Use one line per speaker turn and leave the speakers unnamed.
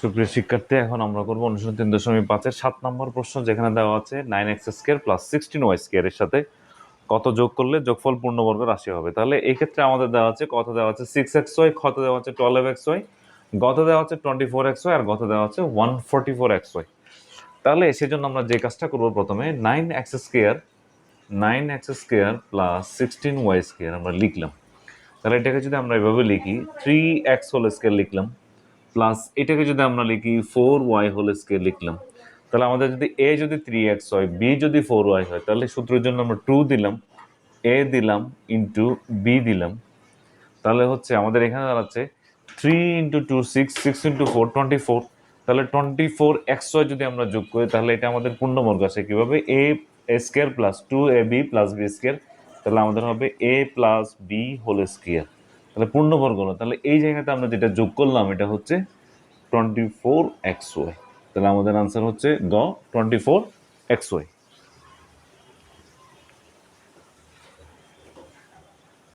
সুপ্রিয় শিক্ষার্থী, এখন আমরা করব অনুশীলন তিন দশমিক পাঁচের সাত নম্বর প্রশ্ন, যেখানে দেওয়া আছে nine x square plus sixteen y স্কোয়ারের সাথে কত যোগ করলে যোগফল পূর্ণবর্গ রাশি হবে? তাহলে এই ক্ষেত্রে আমাদের দেওয়া আছে কত দেওয়া আছে? সিক্স এক্স ওয়াই কত দেওয়া আছে? টুয়েলভ এক্স ওয়াই গত দেওয়া আছে টোয়েন্টি ফোর এক্স ওয়াই আর গত দেওয়া আছে one forty four x y তাহলে সেজন্য আমরা যে কাজটা করব প্রথমে nine x square nine x square plus sixteen y square আমরা লিখলাম। তাহলে এটাকে যদি আমরা এভাবে লিখি থ্রি এক্স হোল স্কোয়ার লিখলাম প্লাস এটাকে যদি আমরা লিখি ফোর ওয়াই হোল স্কোয়ার লিখলাম, তাহলে আমাদের যদি এ যদি থ্রি এক্স হয় বি যদি ফোর ওয়াই হয়, তাহলে সূত্রের জন্য আমরা টু দিলাম এ দিলাম ইন্টু বি দিলাম। তাহলে হচ্ছে আমাদের এখানে দাঁড়াচ্ছে three into two six six into four twenty four তাহলে টোয়েন্টি ফোর এক্স ওয়াই যদি আমরা যোগ করি, তাহলে এটা আমাদের পূর্ণবর্গ আসে কীভাবে? A square plus two a b plus b square তাহলে আমাদের হবে a plus b whole square তাহলে পূর্ণবর্গ হলো তাহলে এই জায়গাতে আমরা যেটা যোগ করলাম, এটা হচ্ছে টোয়েন্টি ফোর এক্স ওয়াই তাহলে আমাদের আনসার হচ্ছে গ টোয়েন্টি ফোর এক্স ওয়াই